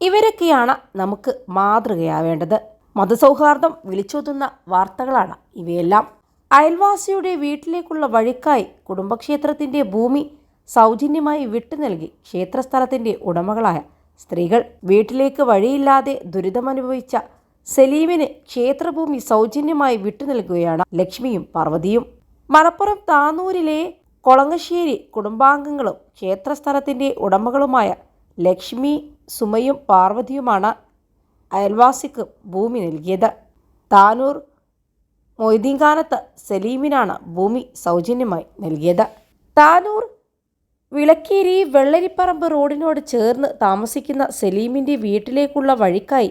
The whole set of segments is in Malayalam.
ഇവരൊക്കെയാണ് നമുക്ക് മാതൃകയാവേണ്ടത്. മതസൗഹാർദ്ദം വിളിച്ചോതുന്ന വാർത്തകളാണ് ഇവയെല്ലാം. അയൽവാസിയുടെ വീട്ടിലേക്കുള്ള വഴിക്കായി കുടുംബക്ഷേത്രത്തിന്റെ ഭൂമി സൗജന്യമായി വിട്ടു നൽകി ക്ഷേത്രസ്ഥലത്തിന്റെ ഉടമകളായ സ്ത്രീകൾ. വീട്ടിലേക്ക് വഴിയില്ലാതെ ദുരിതമനുഭവിച്ച സലീമിന് ക്ഷേത്രഭൂമി സൗജന്യമായി വിട്ടു നൽകുകയാണ് ലക്ഷ്മിയും പാർവതിയും. മലപ്പുറം താനൂരിലെ കൊളങ്ങശ്ശേരി കുടുംബാംഗങ്ങളും ക്ഷേത്രസ്ഥലത്തിന്റെ ഉടമകളുമായ ലക്ഷ്മി സുമയും പാർവതിയുമാണ് അയൽവാസിക്ക് ഭൂമി നൽകിയത്. താനൂർ മൊയ്തീൻകാനത്ത് സലീമിനാണ് ഭൂമി സൗജന്യമായി നൽകിയത്. താനൂർ വിളക്കേരി വെള്ളരിപ്പറമ്പ് റോഡിനോട് ചേർന്ന് താമസിക്കുന്ന സലീമിന്റെ വീട്ടിലേക്കുള്ള വഴിക്കായി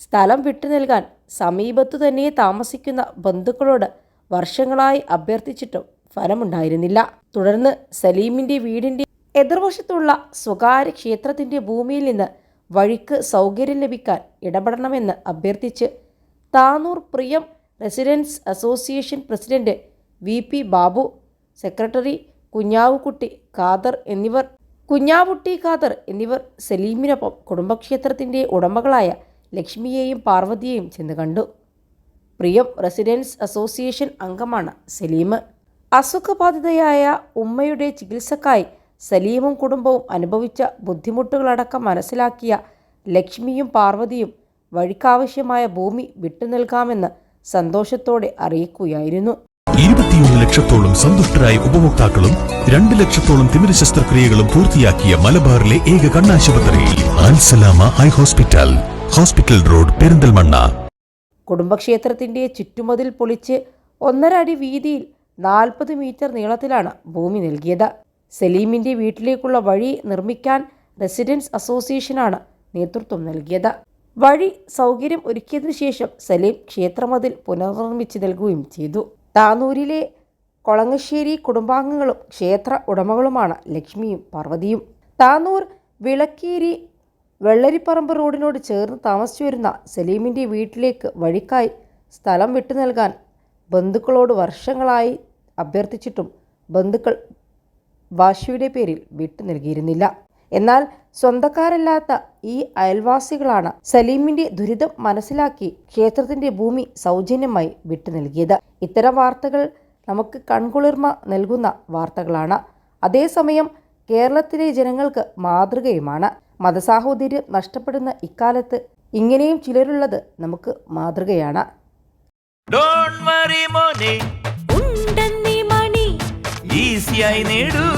സ്ഥലം വിട്ടു നൽകാൻ സമീപത്തു തന്നെ താമസിക്കുന്ന ബന്ധുക്കളോട് വർഷങ്ങളായി അഭ്യർത്ഥിച്ചിട്ടും ഫലമുണ്ടായിരുന്നില്ല. തുടർന്ന് സലീമിന്റെ വീടിന്റെ എതിർവശത്തുള്ള സ്വകാര്യ ക്ഷേത്രത്തിന്റെ ഭൂമിയിൽ നിന്ന് വഴിക്ക് സൗകര്യം ലഭിക്കാൻ ഇടപെടണമെന്ന് അഭ്യർത്ഥിച്ച് Tanur Priyam residents association president V P Babu secretary Kunhavukutty Khader എന്നിവർ കുഞ്ഞാവുട്ടി ഖാദർ എന്നിവർ സലീമിനൊപ്പം കുടുംബക്ഷേത്രത്തിന്റെ ഉടമകളായ ലക്ഷ്മിയെയും പാർവതിയെയും ചെന്ന് കണ്ടു. പ്രിയം റെസിഡൻസ് അസോസിയേഷൻ അംഗമാണ് സലീം. അസുഖബാധിതയായ ഉമ്മയുടെ ചികിത്സക്കായി സലീമും കുടുംബവും അനുഭവിച്ച ബുദ്ധിമുട്ടുകളടക്കം മനസ്സിലാക്കിയ ലക്ഷ്മിയും പാർവതിയും വഴിക്കാവശ്യമായ ഭൂമി വിട്ടു നൽകാമെന്ന് സന്തോഷത്തോടെ അറിയിക്കുകയായിരുന്നു. ഇരുപത്തിയൊന്ന് ലക്ഷത്തോളം സന്തുഷ്ടരായ ഉപഭോക്താക്കളും രണ്ട് ലക്ഷത്തോളം തിമിര ശസ്ത്രക്രിയകളും പൂർത്തിയാക്കിയ മലബാറിലെ ഏക കണ്ണാശുപത്രി Alsalama eye hospital hospital road Perinthalmanna. കുടുംബക്ഷേത്രത്തിന്റെ ചുറ്റുമതിൽ പൊളിച്ച് ഒന്നര അടി വീതിയിൽ നാൽപ്പത് മീറ്റർ നീളത്തിലാണ് ഭൂമി നൽകിയത്. സലീമിന്റെ വീട്ടിലേക്കുള്ള വഴി നിർമ്മിക്കാൻ റെസിഡൻസ് അസോസിയേഷനാണ് നേതൃത്വം നൽകിയത്. വഴി സൗകര്യം ഒരുക്കിയതിനു ശേഷം സലീം ക്ഷേത്രമതിൽ പുനർനിർമ്മിച്ച് നൽകുകയും ചെയ്തു. താനൂരിലെ കൊളങ്ങശ്ശേരി കുടുംബാംഗങ്ങളും ക്ഷേത്ര ഉടമകളുമാണ് ലക്ഷ്മിയും പാർവതിയും. താനൂർ വിളക്കീരി വെള്ളരിപ്പറമ്പ് റോഡിനോട് ചേർന്ന് താമസിച്ചു വരുന്ന സലീമിന്റെ വീട്ടിലേക്ക് വഴിക്കായി സ്ഥലം വിട്ടു നൽകാൻ ബന്ധുക്കളോട് വർഷങ്ങളായി അഭ്യർത്ഥിച്ചിട്ടും ബന്ധുക്കൾ വാശിയുടെ പേരിൽ വിട്ടു നൽകിയിരുന്നില്ല. എന്നാൽ സ്വന്തക്കാരല്ലാത്ത ഈ അയൽവാസികളാണ് സലീമിന്റെ ദുരിതം മനസ്സിലാക്കി ക്ഷേത്രത്തിന്റെ ഭൂമി സൗജന്യമായി വിട്ടു നൽകിയത്. ഇത്തരം വാർത്തകൾ നമുക്ക് കൺകുളിർമ നൽകുന്ന വാർത്തകളാണ്. അതേസമയം കേരളത്തിലെ ജനങ്ങൾക്ക് മാതൃകയുമാണ്. മതസാഹോദര്യം നഷ്ടപ്പെടുന്ന ഇക്കാലത്ത് ഇങ്ങനെയും ചിലരുള്ളത് നമുക്ക് മാതൃകയാണ്. ഡോൺ വറി മോനെ. ഉണ്ടന്നി മണി. ഈസിയായി നേടൂ.